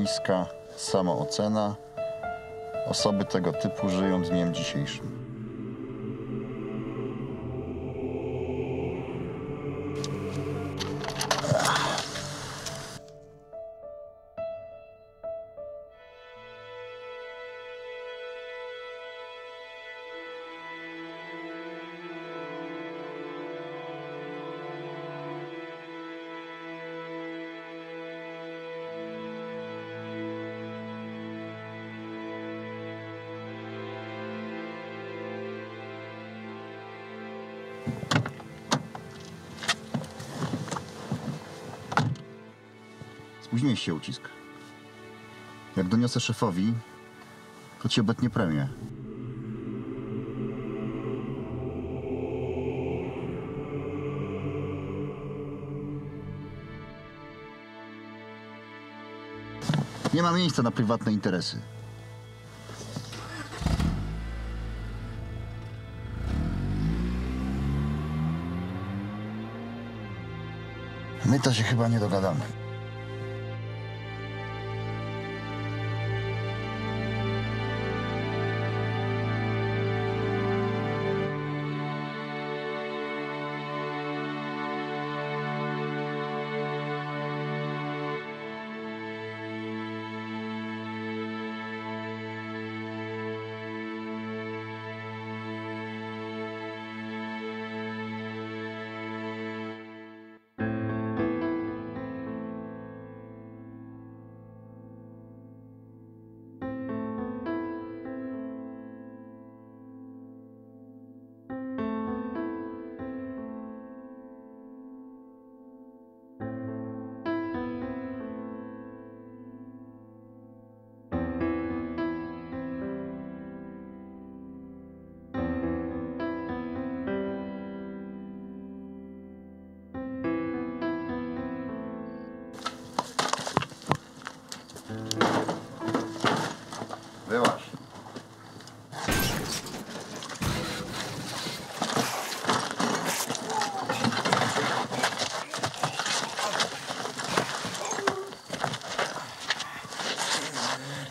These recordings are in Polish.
niska samoocena. Osoby tego typu żyją dniem dzisiejszym. Spóźniłeś się ucisk. Jak doniosę szefowi, to ci obetnie premię. Nie ma miejsca na prywatne interesy. My to się chyba nie dogadamy.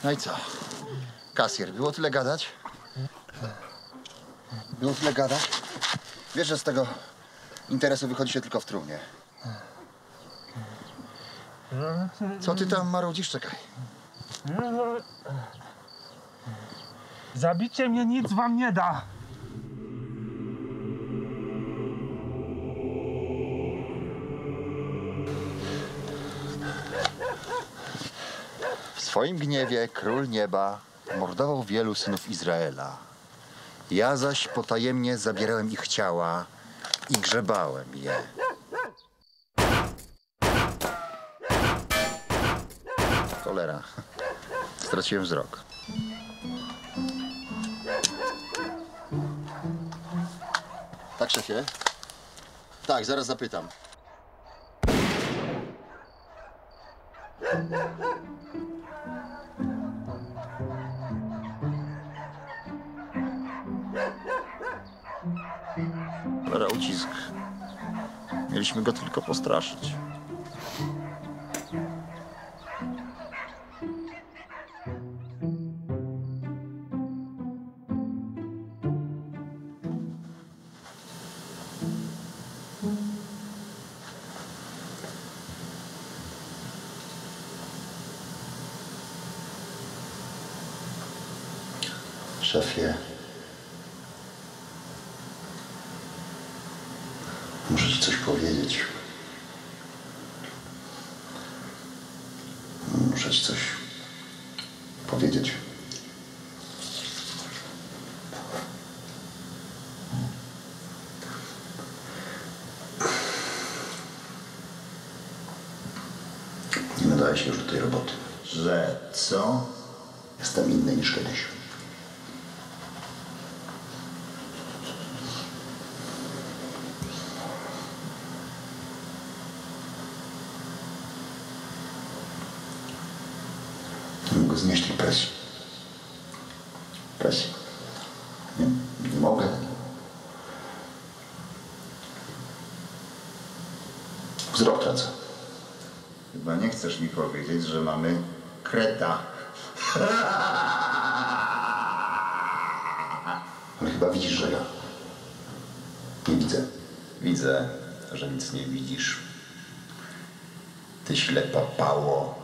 No i co? Kasjer, było tyle gadać? Było tyle gadać? Wiesz, że z tego interesu wychodzi się tylko w trumnie. Co ty tam marudzisz? Czekaj. Zabicie mnie nic wam nie da. Swoim gniewie król nieba mordował wielu synów Izraela. Ja zaś potajemnie zabierałem ich ciała i grzebałem je. Cholera. Straciłem wzrok. Tak, szefie? Tak, zaraz zapytam. Cholera, ucisk. Mieliśmy go tylko postraszyć. Ci coś powiedzieć. Nie nadaje się już do tej roboty. Że co? Jestem inny niż kiedyś. Mogę znieść tej presji. Presji. Nie, nie mogę. Wzrok tracę. Chyba nie chcesz mi powiedzieć, że mamy Kreta. Ale chyba widzisz, że ja nie widzę. Widzę, że nic nie widzisz. Ty ślepa pało.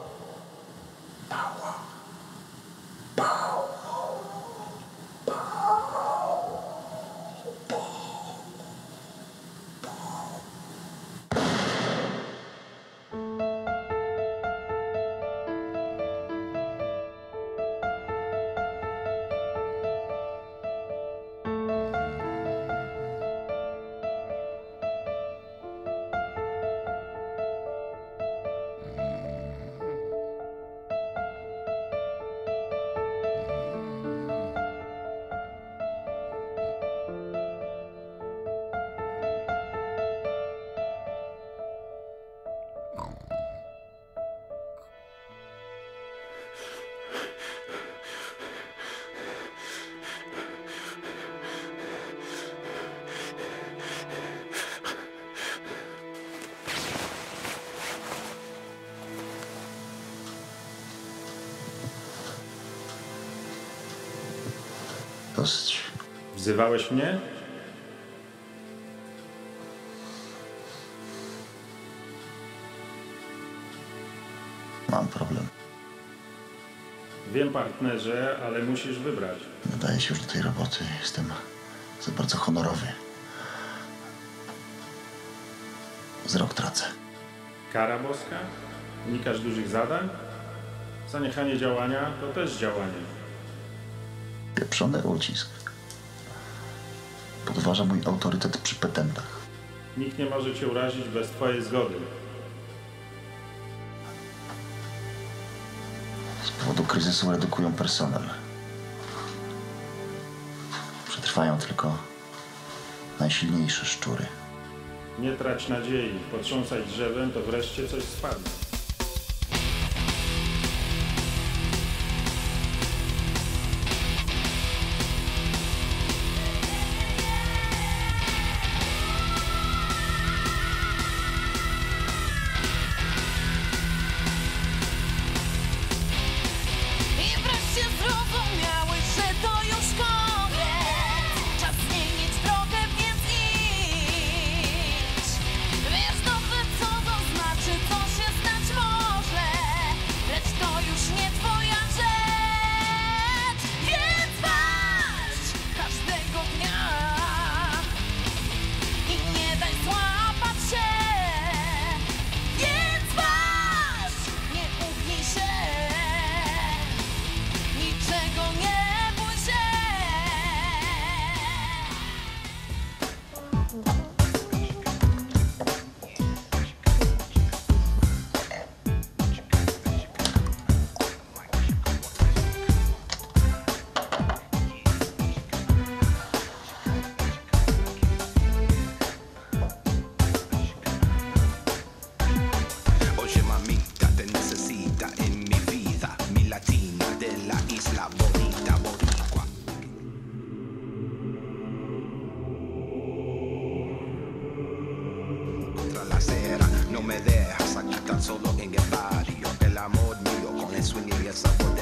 Dosyć. Wzywałeś mnie? Mam problem. Wiem, partnerze, ale musisz wybrać. Nadaję się już do tej roboty. Jestem za bardzo honorowy. Wzrok tracę. Kara boska? Unikasz dużych zadań? Zaniechanie działania to też działanie. Pieprzony ucisk. Podważa mój autorytet przy petentach. Nikt nie może cię urazić bez twojej zgody. Z powodu kryzysu redukują personel. Przetrwają tylko najsilniejsze szczury. Nie trać nadziei. Potrząsać drzewem, to wreszcie coś spadnie. La acera, no me dejas aquí tan solo en el barrio. El amor mío con el swing y el sabor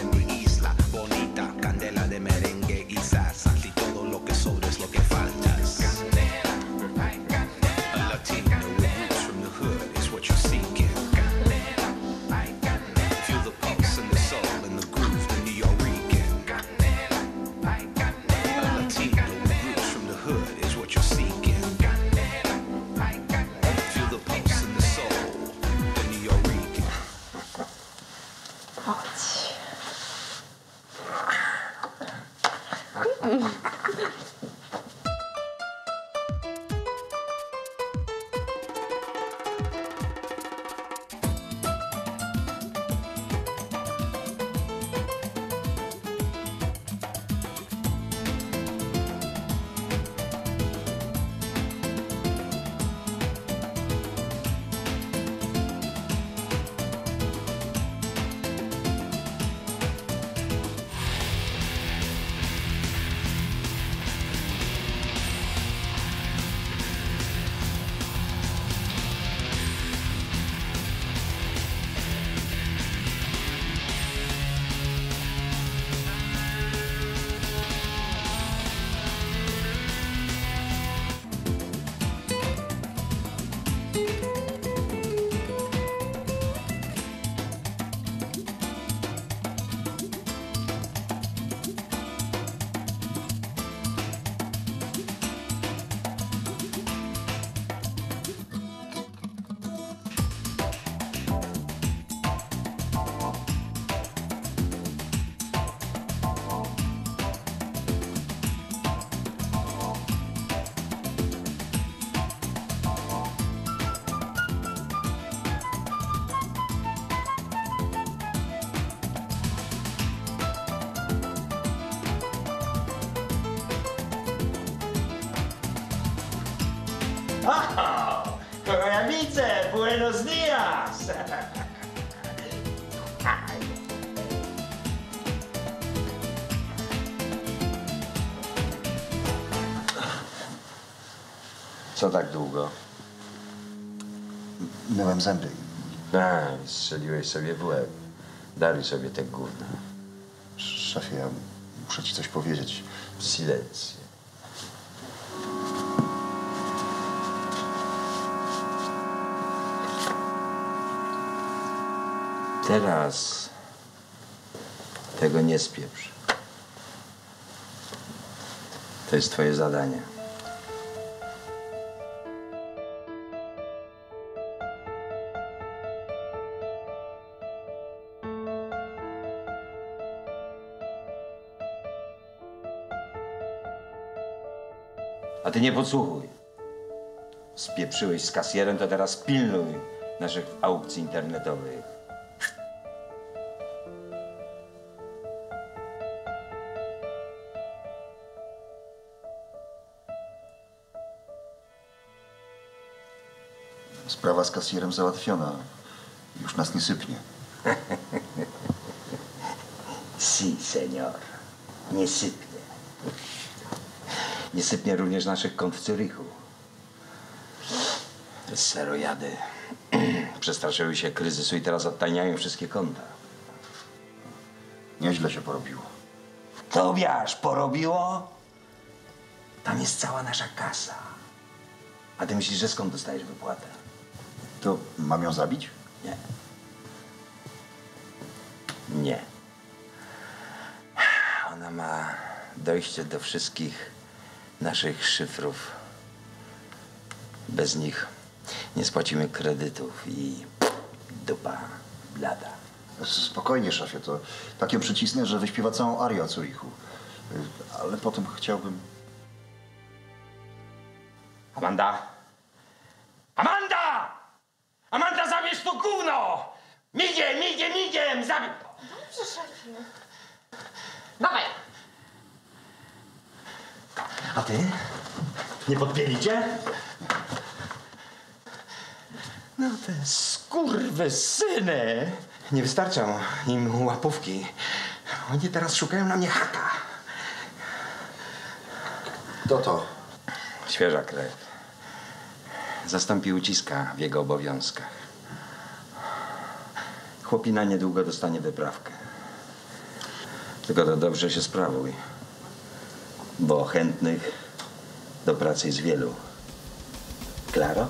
Oh, Koreanice, buenos dias! Co tak długo? Myłem zęby. A, strzeliłeś sobie w łeb. Daruj sobie te gówno. Szefie, ja muszę ci coś powiedzieć. Silencję. Teraz tego nie spieprz. To jest twoje zadanie. A ty nie podsłuchuj. Spieprzyłeś z kasjerem, to teraz pilnuj naszych aukcji internetowych. Sprawa z kasjerem załatwiona. Już nas nie sypnie. Si, senior. Nie sypnie. Nie sypnie również naszych kont w Curychu. Te serojady przestraszyły się kryzysu i teraz odtajniają wszystkie konta. Nieźle się porobiło. Tobiasz, porobiło? Tam jest cała nasza kasa. A ty myślisz, że skąd dostajesz wypłatę? To mam ją zabić? Nie. Nie. Ona ma dojście do wszystkich naszych szyfrów. Bez nich nie spłacimy kredytów i dupa blada. Spokojnie, szefie, to tak ją przycisnę, że wyśpiewa całą arię o Zurichu. Y, Ale potem chciałbym... Amanda! Amanda, zabierz to gówno! Migiem, migiem, migiem! Zabierz... Dawaj! A ty? Nie podpielicie? No te skurwy syny! Nie wystarczą im łapówki. Oni teraz szukają na mnie haka. To to. Świeża krew. Zastąpi uciska w jego obowiązkach. Chłopina niedługo dostanie wyprawkę. Tylko to dobrze się sprawuj. Bo chętnych do pracy jest wielu. Klaro?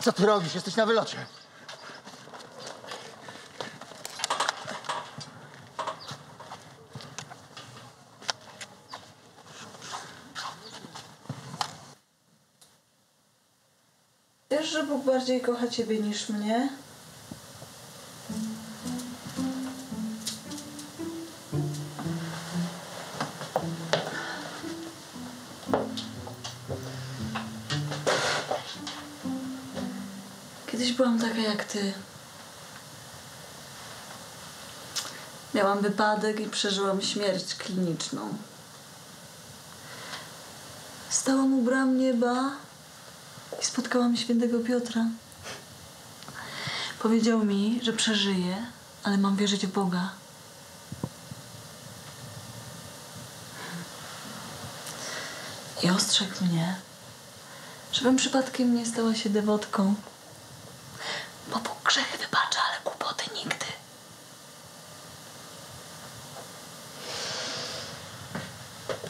Co ty robisz? Jesteś na wylocie. Wiesz, że Bóg bardziej kocha ciebie niż mnie? Byłam taka jak ty. Miałam wypadek i przeżyłam śmierć kliniczną. Stałam u bram nieba i spotkałam świętego Piotra. Powiedział mi, że przeżyję, ale mam wierzyć w Boga. I ostrzegł mnie, żebym przypadkiem nie stała się dewotką. Bo Bóg grzechy wybacza, ale głupoty nigdy.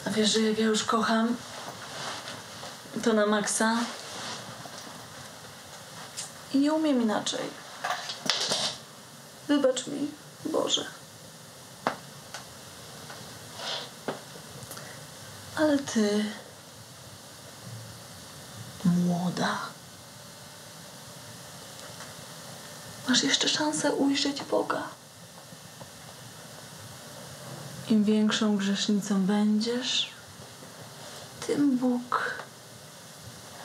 A wiesz, że jak ja już kocham, to na maksa. I nie umiem inaczej. Wybacz mi, Boże. Ale ty, młoda, masz jeszcze szansę ujrzeć Boga. Im większą grzesznicą będziesz, tym Bóg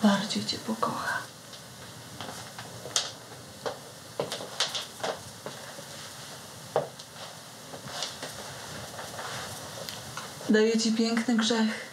bardziej cię pokocha. Daję ci piękny grzech.